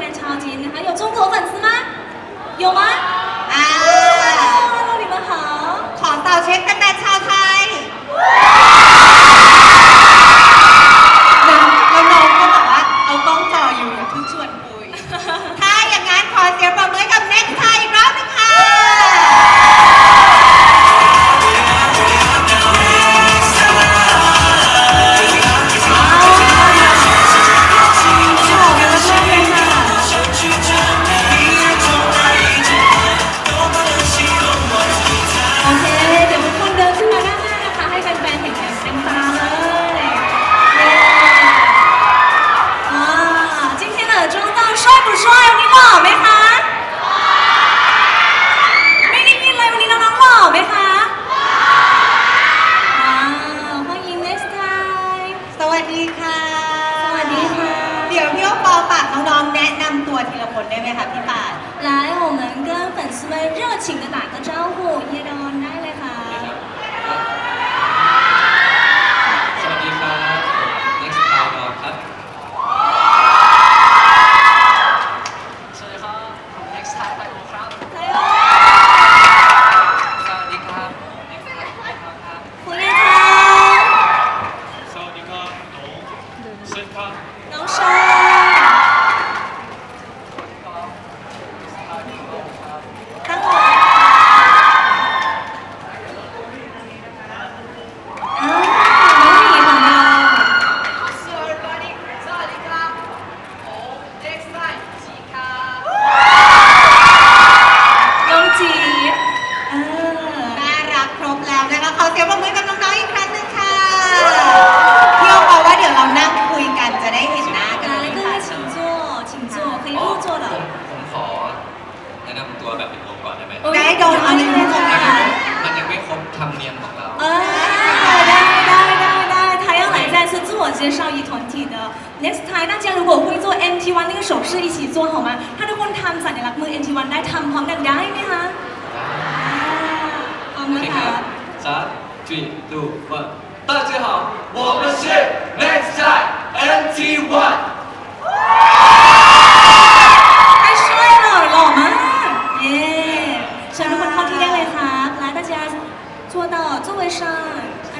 看超级，还有中国粉丝吗？有吗？ อ่า Hello，你们好。 ขอเต่าเช็คแฟน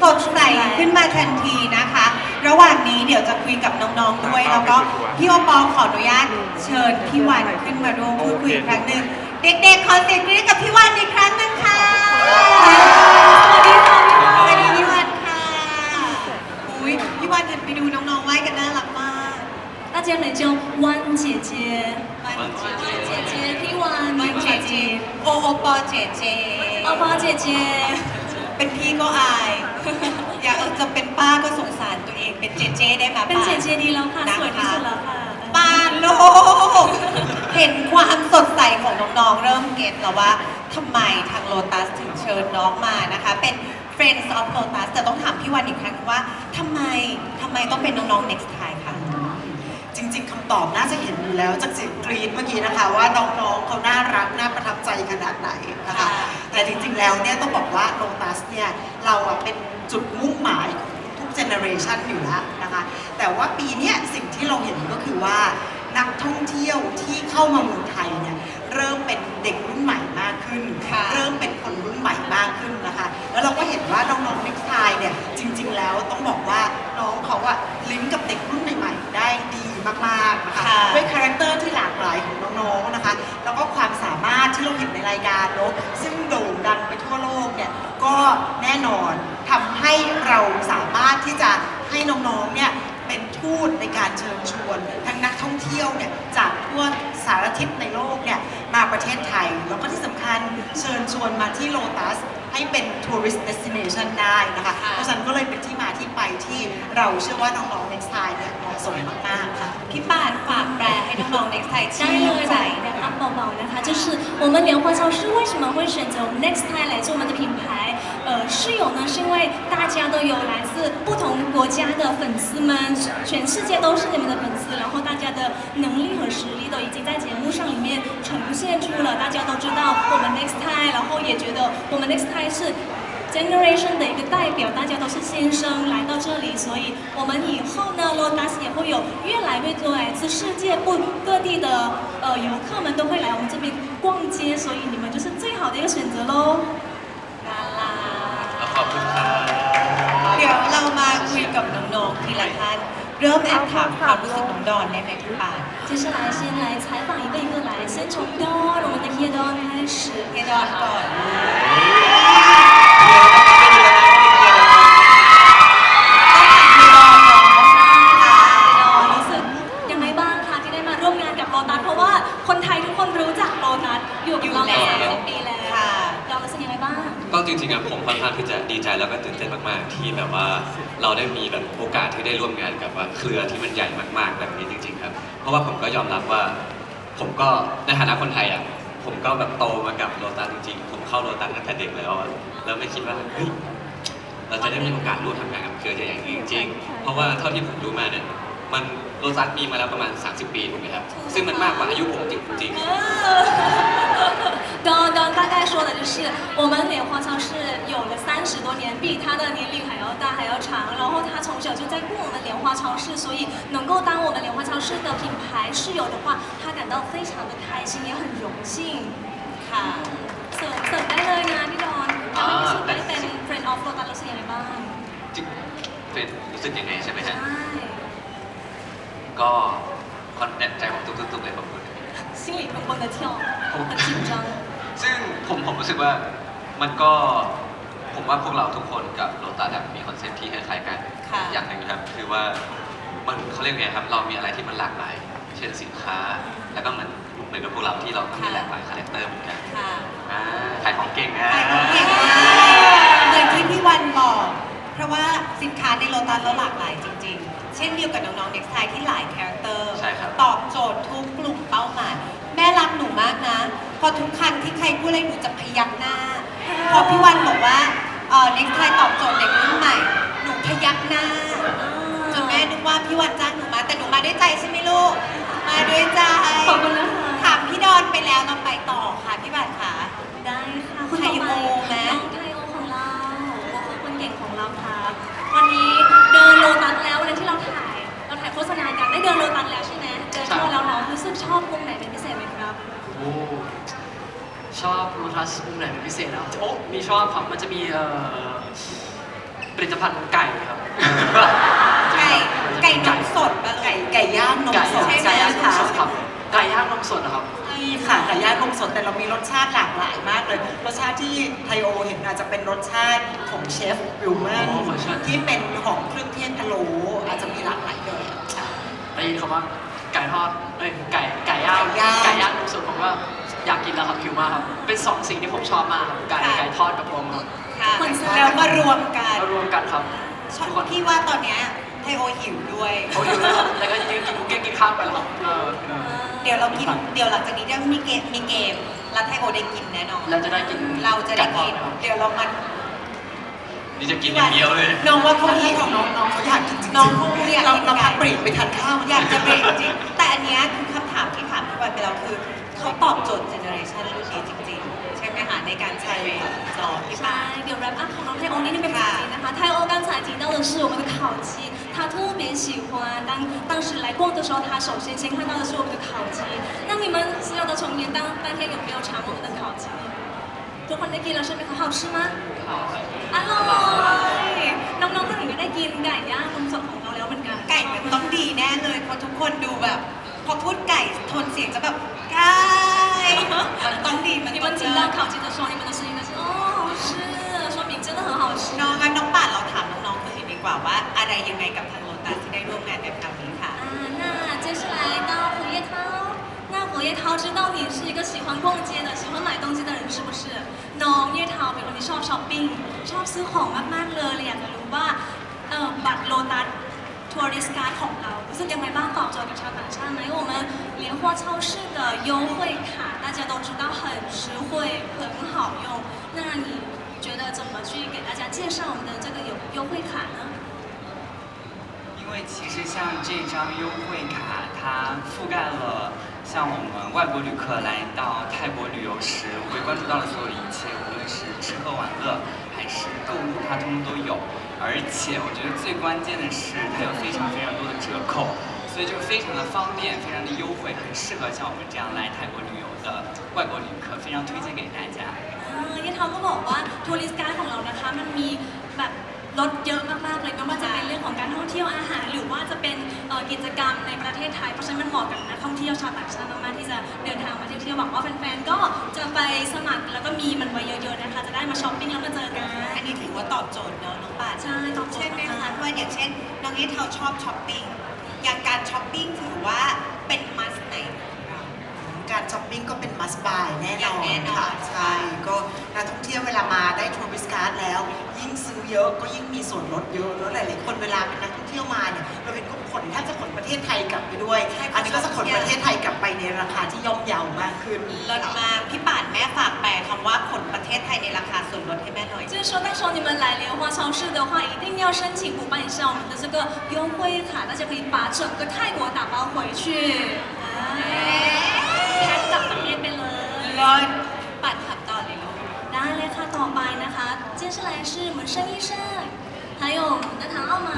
สดใสขึ้นมาทันทีนะคะ ระหว่างนี้เดี๋ยวจะคุยกับน้องๆด้วย แล้วก็พี่โอปอขออนุญาตเชิญพี่วันขึ้นมาร่วมพูดคุยอีกครั้งหนึ่งเด็กๆขอเสียงกรี๊ดกับพี่วันอีกครั้งหนึ่งค่ะ สวัสดีค่ะพี่ ส บอ วัส ล ดีพี่วันค่ะอุ้ยพี่วันหันไปดูน้องๆไหว้กันน่ารักมาก 大家很叫弯姐姐 วัน 弯姐姐พี่วาน วันเจเจโอโอปอเจเจ เอาป้า姐姐 เป็นพี่ก็อาย อยากจะเป็นป้าก็สงสารตัวเองเป็นเจเจได้ไหมเป็นป้าเจเจดีแล้วค่ะสวยที่สุดแล้วค่ะ ป้าโลก เห็นความสดใสของน้องๆ เริ่มเก็ตแล้วว่าทำไมทางโลตัสถึงเชิญน้องมานะคะ เป็น Friends of Lotus แต่ต้องถามพี่วันอีกครั้งว่าทำไมทำไมต้องเป็นน้องๆ next time ค่ะจ ริง ๆคำตอบน่าจะเห็นอยู่แล้วจากเสียงกรี๊ดเมื่อกี้นะคะ ว่าน้องๆเขาน่ารักน่าประทับใจขนาดไหนนะคะค่ะแต่จริงๆแล้วเนี่ยต้องบอกว่าโลตัสเนี่ยเราอะเป็นจุดมุ่งหมายของทุกเจเนอเรชันอยู่แล้วนะคะ แต่ว่าปีเนี้ยสิ่งที่เราเห็นก็คือว่านักท่องเที่ยวที่เข้ามาเมืองไทยเนี่ยเริ่มเป็นเด็กรุ่นใหม่มากขึ้นค่ะเริ่มเป็นคนรุ่นใหม่มากขึ้นนะคะ แล้วเราก็เห็นว่าน้องๆ next time เนี่ยจริง ๆ แล้วต้องบอกว่าน้องเขาอะลิงก์กับเด็กรุ่นใหม่ ๆ ได้ดี มากๆนะคะค่ะด้วยคาแรคเตอร์ที่หลากหลายของน้องๆนะคะแล้วก็ความสามารถที่เราเห็นในรายการเนอะซึ่งโด่งดังไปทั่วโลกเนี่ยก็แน่นอนทำให้เราสามารถที่จะให้น้องๆเนี่ยเป็นทูตในการเชิญชวน ทั้งนักท่องเที่ยวเนี่ยจากทั่วสารทิศในโลกเนี่ยมาประเทศไทย แล้วก็ที่สำคัญเชิญชวนมาที่โลตัส ให้เป็น tourist destination ได้นะคะ ค่ะ เพราะฉะนั้นก็เลยเป็นที่มาที่ไปที่เราเชื่อว่าน้องๆ next time เนี่ยเหมาะสมมากๆค่ะ พี่ปานฝากแปลให้น้องๆ next time ได้ ที่ เลย ใจ 的安宝宝นะคะ就是我们莲花超市为什么会选择我们 Next Time 来做我们的品牌？呃，室友呢是因为大家都有来自不同国家的粉丝们，全世界都是你们的粉丝，然后 大家的能力和实力都已经在节目上里面呈现出了，大家都知道我们 Next Time，然后也觉得我们 Next Time 是 generation 的一个代表，大家都是新生来到这里，所以我们以后呢，Lotus 也会 会有越来越多来自世界不各地的呃游客们都会来我们这边逛街，所以你们就是最好的一个选择喽。 น่ารัก ขอบคุณครับ เดี๋ยวเรามาคุยกับน้องๆทีละท่าน เริ่มแอบถามความรู้สึกน้องดอนได้ไหมพี่ปาน 接下来先来采访一个一个来，先从 Don 我们的 Here Don 开始。 เฮดอนก่อน รู้สึกยังไงบ้างคะที่ได้มาร่วมงานกับโลตัสเพราะว่าคนไทยทุกคนรู้จักโลตัสอยู่กับเรามาสามสิบปีแล้วเรารู้สึกยังไงบ้าง ก็จริงๆอะผมค่อนข้างที่จะดีใจแล้วก็ตื่นเต้นมากๆ ที่แบบว่าเราได้มีแบบโ อกาสที่ได้ร่วมงานกับว่าเครือที่มันใหญ่มากๆแบบนี้จริง ๆ ครับ เพราะว่าผมก็ยอมรับว่า ผมก็ในฐานะคนไทยอะผมก็แบบโตมากับโลตัสจริงๆ ผมเข้าโลตัสตั้งแต่เด็กแล้วแล้วไม่คิดว่าเฮ้ยเราจะได้มีโอกาสร่วมทำงานกับเครือใหญ่อย่างนี้จริงๆ เพราะว่าเท่าที่ผมดูมาเนี่ยมันโลตัสมีมาแล้วประมาณ 30 ปีถูกไหมครับ ซึ่งมันมากกว่าอายุผมจริงๆ 的就是，我们莲花超市有了三十多年，比他的年龄还要大还要长。然后他从小就在过我们莲花超市，所以能够当我们莲花超市的品牌室友的话，他感到非常的开心，也很荣幸。 ค่ะ เสริมเสริมได้เลยนะพี่ดอนเราไม่รู้สึกได้เป็น friend of Lotus รู้สึกยังไงบ้าง จริงเป็นรู้สึกยังไงใช่ไหม ใช่ ฮะ ก็คอนแนใจผมตุ้มๆเลยขอบคุณ 心里砰砰的跳很紧张 ซึ่งผมผมรู้สึกว่ามันก็ผมว่าพวกเราทุกคนกับโลตัสอะมีคอนเซ็ปต์ที่คล้ายๆกันค่ะ อย่างหนึ่งนะครับคือว่ามันเขาเรียกไงครับเรามีอะไรที่มันหลากหลายเช่นสินค้า แล้วก็เหมือนเหมือนกับพวกเราที่เราก็มีหลากหลายคาแรคเตอร์เหมือนกันค่ะอ่าขายของเก่งอะขายของเก่งมากเหมือนที่พี่วันบอก เพราะว่าสินค้าในโลตัสเราหลากหลายจริง ๆ เช่นเดียวกับน้องๆเด็กชายที่หลายคาแร พอทุกครั้งที่ใครพูดอะไรหนูจะพยักหน้า พอพี่วันบอกว่าเออเด็กชายตอบโจทย์เด็กรุ่นใหม่ หนูพยักหน้า จนแม่นึกว่าพี่วันจ้างหนูมา แต่หนูมาด้วยใจใช่ไหมลูก มาด้วยใจขอบคุณนะคะถามพี่ดอนไปแล้วเราไปต่อค่ะพี่บัตรค่ะ ได้ค่ะคุณไทต่อยไปโอไหมน้องไทโอของเราก็คือคนเก่งของเราค่ะวันนี้เดินโลตัสแล้ววันนั้นที่เราถ่าย เราถ่ายโฆษณากันได้เดินโลตัสแล้วใช่ไหมเดินทั่วแล้วเนาะรู้สึกชอบมุมไหนเป็นพิเศษไหมครับ โอ้ ชอบโลทัสมุมไหนเป็นพิเศษอะโอ้มีชอบครับมันจะมีเอ่อผลิตภัณฑ์ไก่ครับไก่ไก่นมสดปะลูกไก่ไก่ย่างนมไก่สดใช่ไหมใช่ไหมย่างนมคะสดครับไก่ย่างนมสดนะครับนี่ค่ะไก่ย่างนมสดแต่เรามีรสชาติหลากหลายมากเลย รสชาติที่ไทโอเห็นอาจจะเป็นรสชาติของเชฟวิลแมนอ๋อรสชาติที่เป็นของเครื่องเทศพะโล้อาจจะมีหลากหลายแบบค่ะ ได้ยินคำว่าไก่ทอดเอ้ยไก่ไก่ย่างไก่ย่าง ไก่ย่างนมสดผมว่า อยากกินแล้วครับหิวมากครับ เป็นสองสิ่งที่ผมชอบมากครับไก่ค่ะ ไก่ทอดกับผมครับค่ะคนแซ่บแล้วมารวมกันมารวมกันครับชอบทุกคนพี่ว่าตอนเนี้ยไทโอหิวด้วย เขาอยู่แล้วครับแล้วก็ยืนกินบุกเก้กินข้าวไปแล้วครับเออเออเดี๋ยวเรากิน เดี๋ยวหลังจากนี้จะมีเกมมีเกมแล้วไทโอได้กินแน่นอน เราจะได้กินเราจะได้กินไก่ทอดครับเดี๋ยวเรามานี่จะกินอย่างเดียวเลย น้องว่าเขาเขาหิที่วของน้องน้องเขาอยากกินจริงๆน้องคงอยากกินเราเราไก่พักเบรกไปทานข้าว อยากจะเบรกจริง แต่อันเนี้ยคือคำถามที่ถามพี่วันไปแล้วคือ เขาตอบโจทย์เจเนอเรชันรุ่นนี้จริงๆ ใช่ไหมคะในการใช้จอพี่ ใช่ ปา เดี๋ยว wrap up ของน้องไทโอนี่เป็นภาษาจีนนะคะไทโอ刚才提到的是我们的烤鸡他特别喜欢当当时来逛的时候他首先先看到的是我们的烤鸡那你们所有的成员当当天有没有尝我们的烤鸡ทุกคนได้กินแล้วใช่ไหมคะ好吃吗อร่อยน้องๆคนอื่นก็ได้กินไก่ย่างนมสดของเราแล้วเหมือนกัน ไก่มันต้องดีแน่เลยเพราะทุกคนดูแบบ พอพูดไก่โทนเสียงจะแบบ ไก่ มันต้องดีมัน 你 ต้อง 们 เลิ 听到 ศ 烤鸡的时候，你们的声音都是哦，好吃，说明真的很好吃。 น้องงั้นน้องป่านเราถามน้องๆคนอื่นดีกว่าว่า อะไรยังไงกับทางโลตัสที่ได้ร่วมงานในครั้งนี้ค่ะ 啊，那接下来到火叶涛，那火叶涛知道你是一个喜欢逛街的、喜欢买东西的人，是不是？น้อง叶涛เป็นคนที่ชอบช้อปปิ้งชอบซื้อของมากๆเลยเลยอยากจะรู้ว่าเอ่อบัตรโลตัส ทัวริสการ์ดของเรารู้สึกยังไงบ้างตอบโจทย์กับชาวต่างชาติไหม因为我们莲花超市的优惠卡大家都知道很实惠很好用那你觉得怎么去给大家介绍我们的这个优优惠卡呢？因为其实像这张优惠卡，它覆盖了像我们外国旅客来到泰国旅游时会关注到的所有一切，无论是吃喝玩乐还是购物，它通通都有。 而且我觉得最关键的是，它有非常非常多的折扣， 所以就是非常的方便，非常的优惠，很适合像我们这样来泰国旅游的外国旅客，非常推荐给大家。 อ่ายี่เทาก็บอกว่าทัวริสต์การ์ดของเรานะคะมันมีแบบลดเยอะมากๆเลยไม่ว่าจะเป็นเรื่องของการท่องเที่ยวอาหาร หรือว่าจะเป็นเอ่อกิจกรรมในประเทศไทยเพราะฉะนั้นมันเหมาะกับนักท่องเที่ยวชาวต่างชาติมากๆที่จะเดินทางมาเที่ยวๆหวังว่าแฟนๆก็จะไปสมัครแล้วก็มีมันไว้เยอะๆนะคะจะได้มาช้อปปิ้งแล้วมาเจอกัน อันนี้ถือว่าตอบโจทย์เนาะน้องป่าน ใช่ตอบโจทย์ใช่ไหมมาคะกเพราะอย่างเช่น น้องเอเทาชอบช้อปปิ้ง อย่างการช้อปปิ้งถือว่าเป็นมัสไหนของเรา การช้อปปิ้งก็เป็น must buy แน่น อย่าง อน แน่นอน ค่ะใช่ ก็นักท่องเที่ยวเวลามาได้ทัวริสต์การ์ดแล้ว ยิ่งซื้อเยอะก็ยิ่งมีส่วนลดเยอะแล้วหลายๆคนเวลาเป็นนักท่องเที่ยวมาเนี่ยเราเป็นคนขนแทบจะขนประเทศไทยกลับไปด้วย อันนี้ก็จะขนประเทศไทยกลับไปในราคาที่ย่อมเยาวมากขึ้น ลดมากพี่ป่านแม่ฝากแปลคำว่าขนประเทศไทยในราคาส่วนลดให้แม่หน่อย 就是说，到时候你们来莲花超市的话，一定要申请补办一下我们的这个优惠卡，大家可以把整个泰国打包回去，แ รถปัดขับต่อเลยลูก ได้เลยค่ะต่อไปนะคะ接下来是我们申医生还有我们的唐奥马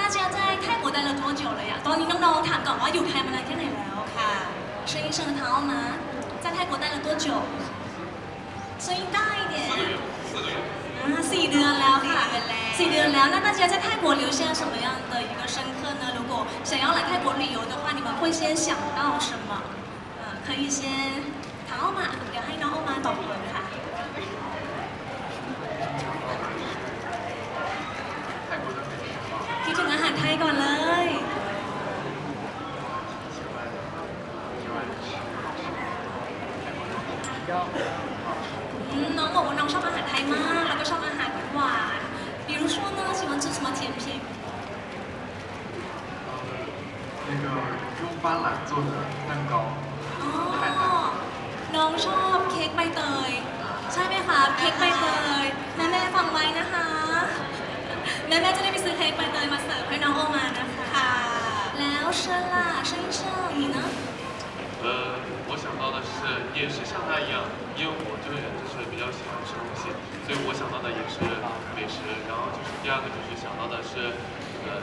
大家在泰国待了多久了呀ตอนนี้น้องๆถามก่อนว่าอยู่ไทยมานานแค่ไหนแล้ว ค่ะ 申医生和唐奥马在泰国待了多久声音大一点四个月，啊，สี่เดือนแล้วค่ะ สี่เดือนแล้ว สี่เดือนแล้ว那大家在泰国留下什么样的一个深刻呢？如果想要来泰国旅游的话，你们会先想到什么？呃，可以先ถาม เอามาเดี๋ยวให้น้องเอามาตอบ กใบเตย แม่แม่ๆฟังไว้นะคะ แม่แม่ๆจะได้ไปซื้อเค้กใบเตยมาเสิร์ฟให้น้องโอมานะคะ ค่ะ แล้วเชอล่ะเชอเชอ你呢呃，我想到的是也是像他一样，因为我这个人就是比较喜欢吃东西，所以我想到的也是美食。然后就是第二个就是想到的是，呃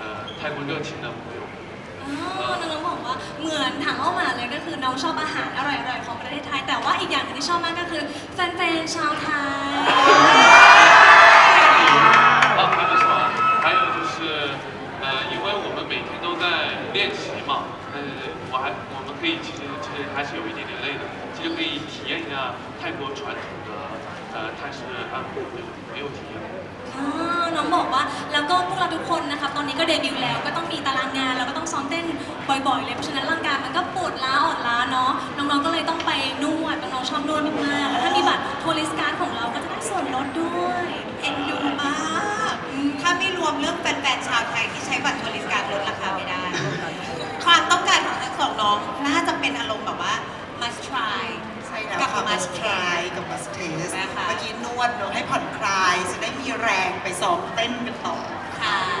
呃泰国热情的朋友。 อ๋อน้องๆบอกว่าเหมือนถังโอมาเลยก็คือน้องชอบอาหารอร่อยๆของประเทศไทย แต่ว่าอีกอย่างหนึงที่ชอบมากก็คือแฟนๆชาวไทย 哦，还有什么？还有就是，呃，因为我们每天都在练习嘛，呃，我还我们可以其实其实还是有一点点累的，其实可以体验一下泰国传统的呃泰式按摩，没有体验过。 อ๋อน้องบอกว่าแล้วก็พวกเราทุก ก ก็เดบิวต์แล้ว ก็ต้องมีตารางงานแล้วก็ต้องซ้อมเต้นบ่อยๆเลย เพราะฉะนั้นร่างกายมันก็ปวดล้าอ่อนล้าเนาะ น้องๆ ก็เลยต้องไปนวด น้องๆ ชอบนวดมากๆ แล้วถ้ามีบัตรทัวริสต์การ์ดของเราก็จะได้ส่วนลดด้วย เอ็นดูมากถ้าไม่รวมเรื่องแฟนๆ ชาวไทยที่ใช้บัตรทัวริสต์การลดราคาไม่ได้ ความต้องการของทั้งสองน้องน่าจะเป็นอารมณ์แบบว่า must try ใช่แล้วกับค่ะ must must try try กับ must taste นะคะ เมื่อกี้นวดเนอะให้ผ่อนคลาย จะได้มีแรงไปซ้อมเต้นกันต่อ ค่ะมีส่วน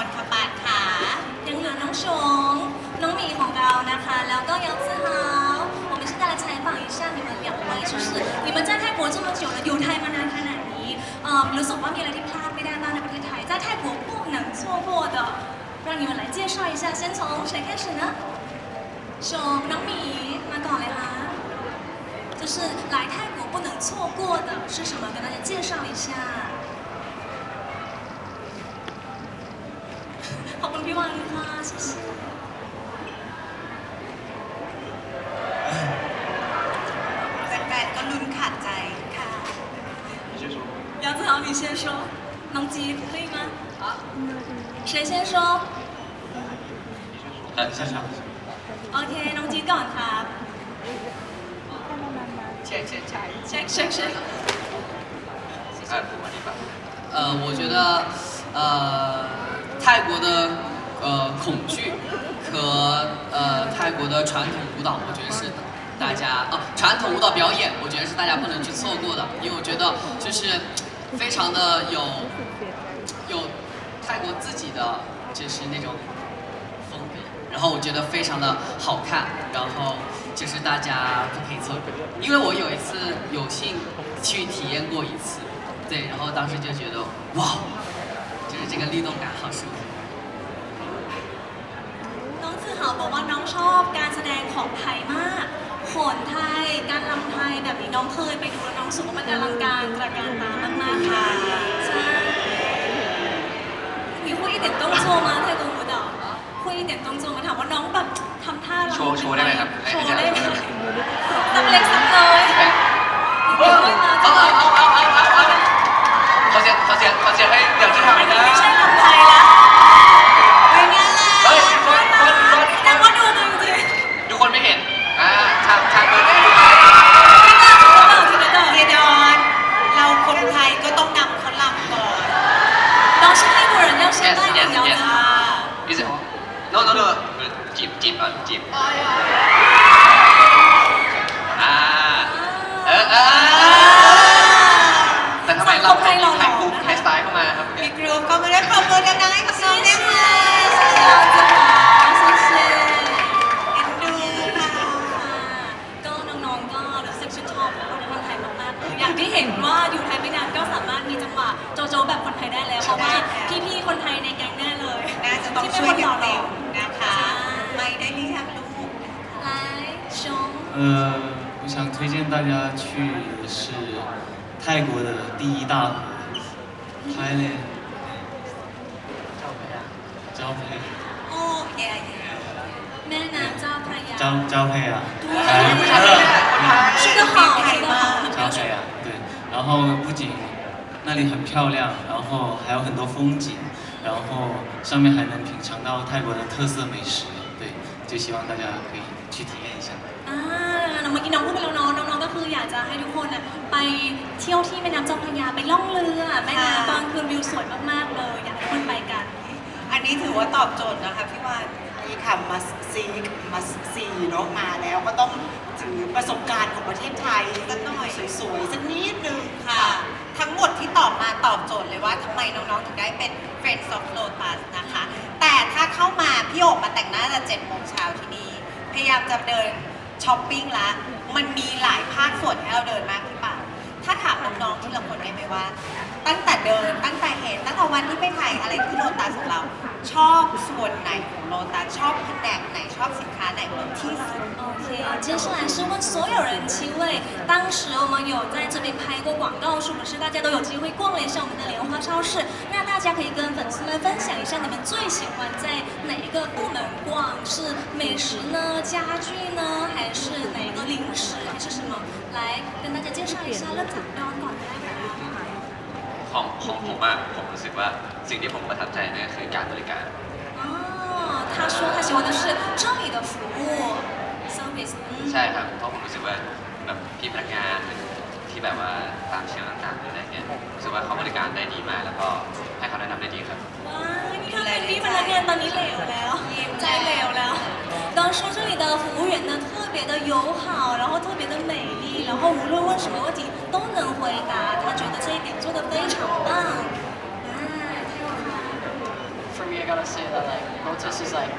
ลดแน่นอนค่ะปาดขา ยังเหลือน้องชงน้องหมีของเรานะคะ แล้วก็杨志豪我们现在来采访一下你们两位就是你们在泰国这么久了อยู่ไทยมานานขนาดนี้เอ่อรู้สึกว่ามีอะไรที่พลาดไม่ได้บ้างในประเทศไทย在泰国不能错过的让你们来介绍一下先从谁开始呢ชงน้องหมีมาก่อนเลยค่ะ就是来泰国不能错过的是什么跟大家介绍一下 ขอบคุณพี่วันค่ะ谢谢 แฟนๆก็ลุ้นขาดใจ ค่ะ 你先说。杨子豪，你先说。能接可以吗？好。谁先说呃，下下。 ？OK，น้องจีดก่อนครับ เช็คเช็คเช็ค เช็คเช็คเช็ค 按我一般。呃，我觉得呃泰国的 呃恐惧和呃泰国的传统舞蹈，我觉得是大家哦传统舞蹈表演，我觉得是大家不能去错过的，因为我觉得就是非常的有有泰国自己的就是那种风格，然后我觉得非常的好看，然后就是大家不可以错过，因为我有一次有幸去体验过一次，对，然后当时就觉得哇，就是这个律动感好舒服。 บอกว่าน้องชอบการแสดงของไทยมากโขนไทย การรำไทยแบบนี้น้องเคยไปดูแล้วน้องรู้สึกว่ามันอลังการตระการตามากๆค่ะใช่มีพูดอีเด็ดต้องโชว์มาไทยกง舞蹈พูดอีเด็ดต้องโชว์มาถามว่าน้องแบบทำท่ารำโชว์โชว์ได้ไหมครับโชว์ได้ไหมสักเล็กสักน้อยเอาเอาเอาเอาเอาเอาเอาเขาเสียงเขาเสียงเขาเสียงให้เดี๋ยวจะทำอันนะนี้ไม่ใช่ลำไทยละ 泰国的第一大河，Thailand 交配 โอ้แย่แย่ แม่น้ำเจ้าพระยา交交配啊，说得好说得好很标准交配啊，对。然后不仅那里很漂亮，然后还有很多风景，然后上面还能品尝到泰国的特色美食，对，就希望大家可以去体验一下。 อ่าเมื่อกี้น้องพูดไปแล้วเน้องน้องๆก็ คืออยากจะให้ทุกคนน่ะไปเที่ยวที่แม่น้ำเจ้าพระยาไปล่องเรือแม่น้ำตอนคืนวิวสวยมากๆเลย อยากให้ทุกคนไปกัน อันนี้ถือว่าตอบโจทย์นะคะพี่วานนี่ค่ะมัสซีมัสซีเนาะมาแล้วก็ต้องถือประสบการณ์ของประเทศไทยสักหน่อยสวยๆสักนิดนึงค่ะ ทั้งหมดที่ตอบมาตอบโจทย์เลยว่าทำไมน้องๆถึงได้เป็น Friends of Lotus นะคะ แต่ถ้าเข้ามาพี่โอบมาแต่งหน้าจะ7โมงเช้าที่นี่พยายามจะเดิน ช้อปปิ้งละ มันมีหลายภาคส่วนให้เราเดินมาก ถ้าถามน้องๆที่ละคนได้ไหมว่า ตั้งแต่เดินตั้งแต่เห็นตั้งแต่วันที่ไปถ่ายอะไรที่โลตัสของเรา ชอบส่วนไหนของโลตัสชอบแผนกไหนชอบสินค้าไหนที่สุด OK，接下来是问所有人七位，当时我们有在这边拍过广告，是不是大家都有机会逛了一下我们的莲花超市？那大家可以跟粉丝们分享一下，你们最喜欢在哪一个部门逛？是美食呢、家具呢，还是哪个零食，还是什么？ 来跟大家介绍一下，เริ่มจากดอนก่อนก็ได้ค่ะ ของของผมอะผมรู้สึกว่าสิ่งที่ผมประทับใจเนี่ยคือการบริการ 哦，他说他喜欢的是这里的服务，service。嗯 ใช่ครับ เพราะผมรู้สึกว่าแบบพี่พนักงานที่แบบว่าตามเชียงต่างๆหรืออะไรเงี้ยรู้สึกว่าเขาบริการได้ดีมากแล้วก็ให้คำแนะนำได้ดีครับ 哇，你看เป็นพี่พนักงานตอนนี้เหลวแล้วใจเหลวแล้ว当说这里的服务员呢特别的友好，然后特别的美丽， 然后无论问什么问题都能回答，他觉得这一点做的非常棒。哎，太好了。 for me, I gotta say that like Lotus is like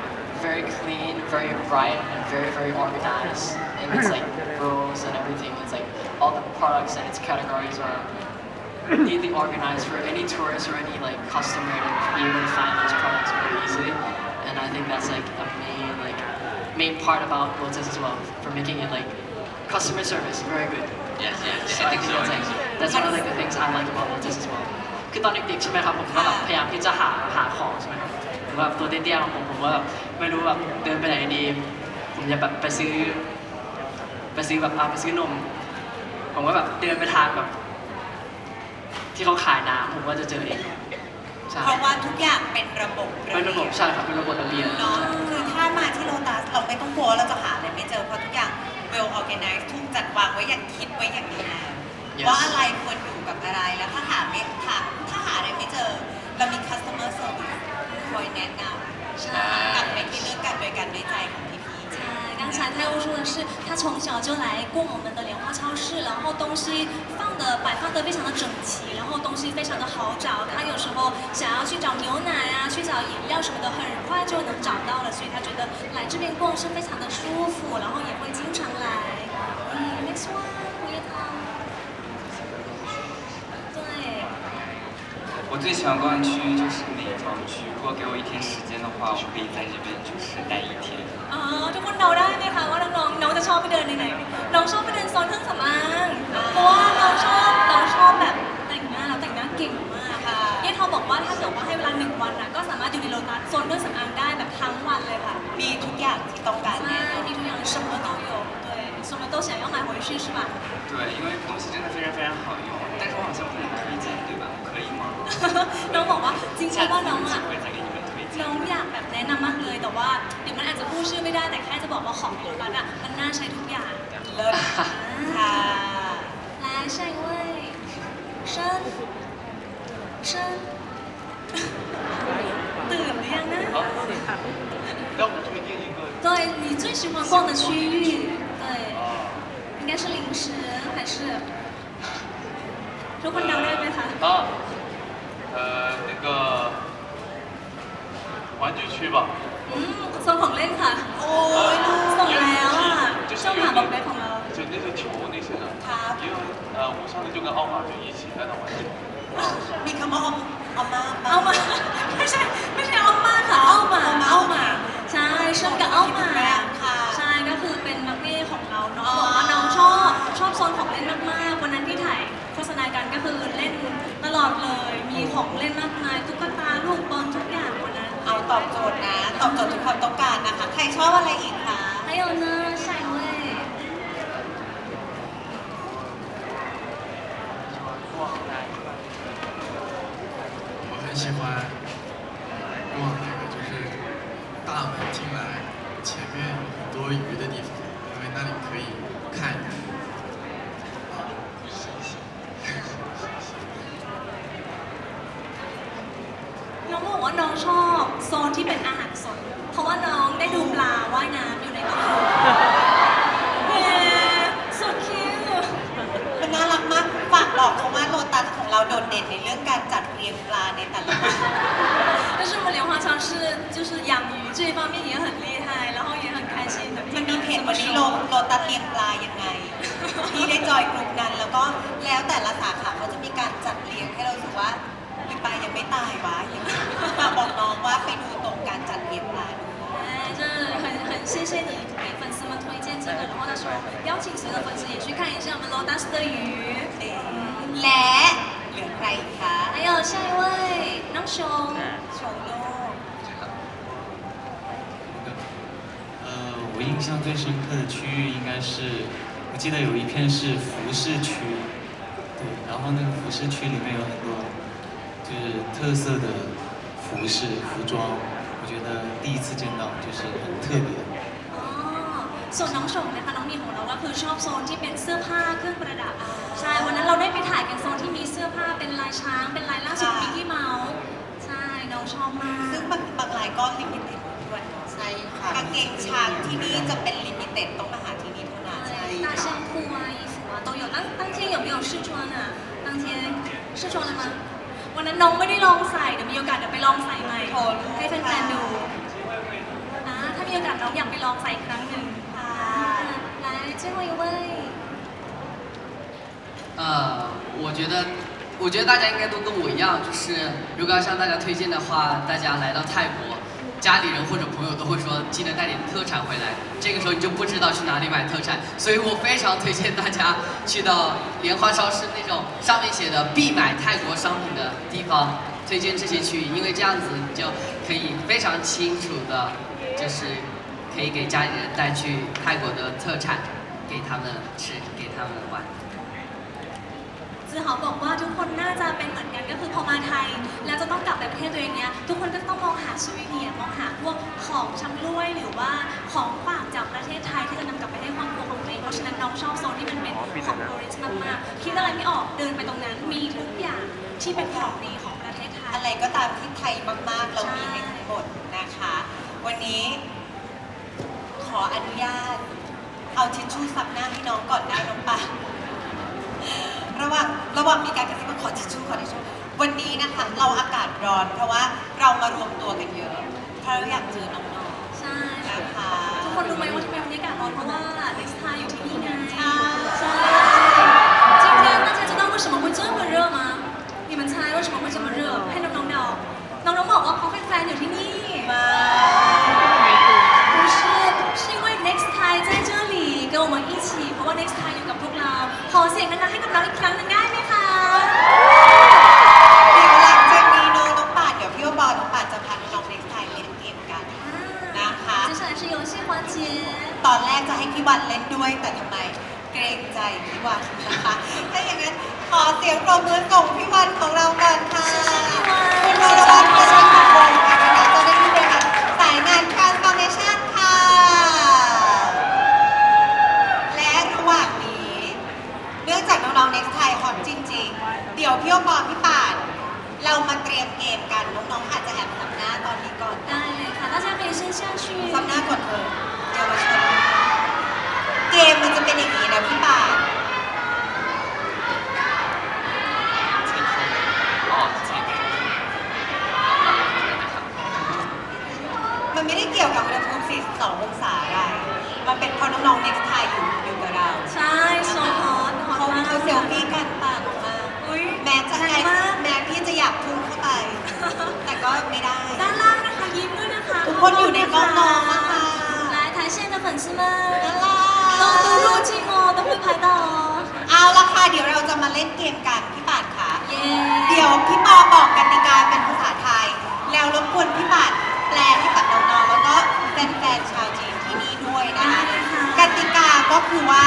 very clean, very bright, and very very organized. And it's like rows and everything. It's like all the products and its categories are neatly organized for any tourist or any like customer to be able to find those products very easily. And I think that's like a main like main part about Lotus as well for making it like customer service very good. Yes, yes, So I I think think so, that's I like think so. that's one of like the things I like about Lotus as well. คือตอนเด็กๆใช่ไหมครับผมก็แบบพยายามที่จะหาหาของใช่ไหมครับแบบตัวเตี้ยๆของผมผมว่าแบบไม่รู้แบบเดินไปไหนดี ผมจะแบบไปซื้อ ไปซื้อแบบเอาไปซื้อนม ผมก็แบบเดินไปทางแบบ ที่เขาขายน้ำผมก็จะเจอเองใช่ เพราะว่าทุกอย่างเป็นระบบเป็นระบบใช่ครับเป็นระบบระเบียบเนาะคือถ้ามาที่โลตัสเราไม่ต้องกลัวว่าเราจะหาอะไรไม่เจอเพราะทุกอย่าง well organized ถูกจัดวางไว้อย่างคิดไว้อย่างดีแล้ว Yes ว่าอะไรควรอยู่กับอะไรแล้วถ้าหาไม่หาถ้าหาอะไรไม่เจอ เรามี customer service คอยแนะนำใช่ กลับไปที่เรื่องการบริการด้วยใจของพี่พี对，刚刚才太欧说的是，他从小就来过我们的莲花超市，然后东西放的摆放的非常的整齐，然后东西非常的好找。他有时候想要去找牛奶啊，去找饮料什么的，很快就能找到了，所以他觉得来这边逛是非常的舒服，然后也会经常来。我最喜欢逛的区域就是美妆区。如果给我一天时间的话，我可以在这边就是待一天。 อ๋อทุกคนเดาได้ไหมคะว่าน้องๆน้องจะชอบไปเดินในไหนน้องชอบไปเดินโซนเครื่องสำอางเพราะว่าน้องชอบน้องชอบแบบแต่งหน้าแล้วแต่งหน้าเก่งมาก ค่ะ เนี่ยเขาบอกว่าถ้าเกิดว่าให้เวลาหนึ่งวันน่ะก็สามารถอยู่ในโลตัสโซนเครื่องสำอางได้แบบทั้งวันเลยค่ะ มีทุกอย่างที่ต้องการ ใช่ แน่นอน มีทุกอย่าง什么都有对什么都想要买回去是吧对，因为东西真的非常非常好用，但是我好像不能推荐，对吧？ 可以吗？ น้องบอกว่าจริง 下 ๆ 次 ว่า 有 น้อง 机 อ่ะ 会再给你们推荐 น้。องอยากแบบแนะนำมากเลยแต่ว่าเดี๋ยวมันอาจจะพูดชื่อไม่ได้แต่แค่จะบอกว่าของโลตัสอ่ะมันน่าใช้ทุกอย่าง เลิศค่ะ 来下一位申申ตื่นหรือยังนะ 让我推荐一个对你最喜欢逛的区域对应该是零食还是ทุกคนเดาได้ไหมคะ 啊， 呃，那个玩具区吧。 อืมโซนของเล่นค่ะ โอ้ยลูก ส่งแล้วอ่ะ 就是 ช่อง 有 หาบอก 那 ได้ของเรา 就那些球那些的， ครับ 因为呃，我上次就跟奥马就一起在那玩球。 มีคำว่าออมออมมา เอามาไม่ใช่ไม่ใช่เอามาค่ะเอามาเอามาใช่เชื่อมกับเอามา ค่ะ ใช่ก็คือเป็นมักเน่ของเราเนาะบอกว่าน้องชอบชอบโซนของเล่นมากๆวันนั้นที่ถ่าย โฆษณากันก็คือเล่นตลอดเลย มีของเล่นมากมายตุ๊กตาลูกบอลทุกอย่างวันนั้น เอาตอบโจทย์นะ ตอบโจทย์ทุกความต้องการนะคะ ใครชอบอะไรอีกคะ 还有呢下一位我很喜欢 ซนที่เป็นอาหารสด เพราะว่าน้องได้ดูปลาว่ายน้ำอยู่ในกระปุกเย้สุดคิ้ว มันน่ารักมาก ฝากบอกเขาว่าโลตัสของเราโดดเด่นในเรื่องการจัดเรียงปลาในแต่ละวัน 但是我们莲花超市就是养鱼这一方面也很厉害，然后也很开心的。 มันมีเพจ 怎 วัน 么 นี้ 说 โลโลตัสเรียงปลายังไง พี่ได้จอยกลุ่มนั้น แล้วก็ 邀请所有的粉丝也去看一下我们 Lotus 的鱼。 และเหลือใครอีกคะ 还有下一位น้องชง โชว์โลก 呃，我印象最深刻的区域应该是，我记得有一片是服饰区，对，然后那个服饰区里面有很多就是特色的服饰服装，我觉得第一次见到就是很特别。 อ๋อส่วนน้องชงนะคะน้องมีของเราก็คือชอบโซนที่เป็นเสื้อผ้าเครื่องประดับ ใช่ วันนั้นเราได้ไปถ่ายกันโซนที่มีเสื้อผ้าเป็นลายช้าง เป็นลายล่าสุดมิกกี้เมาส์ใช่ น้องชอบมาก ซึ่งบางบางรายก็ลิมิเต็ดด้วย ใช่ค่ะ กางเกงช้างที่นี่จะเป็นลิมิเต็ดต้องมาหาที่นี่เท่านั้น 对，大象裤啊、衣服啊都有。当当天有没有试穿啊？当天试穿了吗？วันนั้นน้องไม่ได้ลองใส่เดี๋ยวมีโอกาสเดี๋ยวไปลองใส่ใหม่ โชว์ลูก ให้แฟนๆดูอ่าถ้ามีโอกาสน้องอยากไปลองใส่อีกครั้งหนึ่ง ค่ะ 来最后一位呃，我觉得，我觉得大家应该都跟我一样，就是如果要向大家推荐的话，大家来到泰国，家里人或者朋友都会说，记得带点特产回来。这个时候你就不知道去哪里买特产，所以我非常推荐大家去到莲花超市那种上面写的必买泰国商品的地方，推荐这些区域，因为这样子你就可以非常清楚的，就是可以给家里人带去泰国的特产，给他们吃，给他们玩。 จือหอบอกว่าทุกคนน่าจะเป็นเหมือนกันก็คือพอมาไทย แล้วจะต้องกลับไปประเทศตัวเองเนี้ยทุกคนก็ต้องมองหาซูวิเนียร์มองหาพวกของชำร่วยหรือว่าของฝากจากประเทศไทยที่จะนำกลับไปให้ครอบครัวของตัวเองเพราะฉะนั้นน้องชอบโซนที่มันเป็นของโอริจินอลมากคิดอะไรไม่ออกเดินไปตรงนั้นมีทุกอย่างที่เป็นของดีของประเทศไทย อะไรก็ตามที่ไทยมากๆ เรามีให้ทั้งหมดนะคะ วันนี้ข ขออนุญาต เอาทิชชู่ซับหน้าให้น้องก่อนได้น้องปะระหว่างระหว่างมีการกระซิบว่าขอทิชชู่ขอทิชชู่วันนี้นะคะเราอากาศร้อน เพราะว่าเรามารวมตัวกันเยอะเพราะเราอยากเจอน้องใช่ค่ะ ทุกคนรู้ไหมว่าทำไมวันนี้อากาศร้อนเพราะว่า next time อยู่ที่นี่ไงใช่ ใช่今天大家知道为什么会这么热吗？你们猜为什么会这么热？ให้น้องๆเดาน้องๆบอกว่าเพราะแฟนๆอยู่ที่นี่ มา ลงตู้รู้ชิงโง่ต너무 오징어 너무바อเอาละค่ะเดี๋ยวเราจะมาเล่นเกมกันพี่ปาดค่ะ 예 เดี๋ยวพี่ปอบอกกติกาเป็นภาษาไทย แล้วรบกวนพี่ปาดแปลให้กับน้องๆแล้วก็แฟนๆชาวจีนที่นี่ด้วยนะคะกติกาก็คือว่า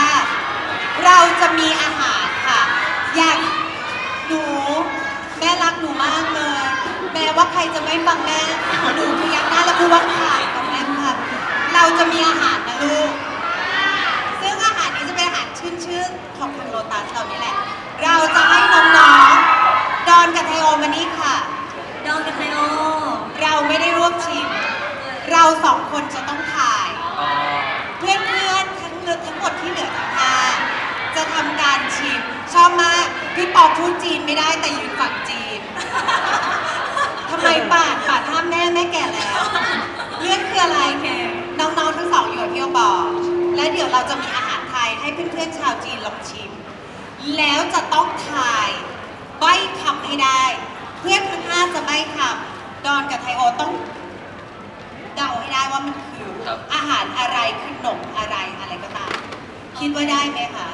เราจะมีอาหารค่ะ อย่างหนูแม่รักหนูมากเลย แม้ว่าใครจะไม่ฟังแม่หนูพยักหน้ ไม่ได้แต่ยืนฝั่งจีนทำไมป่านป่านห้ามแม่แม่แก่แล้วเรื่องคืออะไรน้องๆทั้งสองอยู่กับพี่โอปอและเดี๋ยวเราจะมีอาหารไทยให้เพื่อนๆชาวจีนลองชิม แล้วจะต้องถ่ายใบ้คำให้ได้ เพื่อนทั้งห้าจะใบ้คำดอนกับไทโอต้องเดาให้ได้ว่ามันคือครับอาหารอะไรขนมอะไรอะไรก็ตาม คิดว่าได้ไหมคะ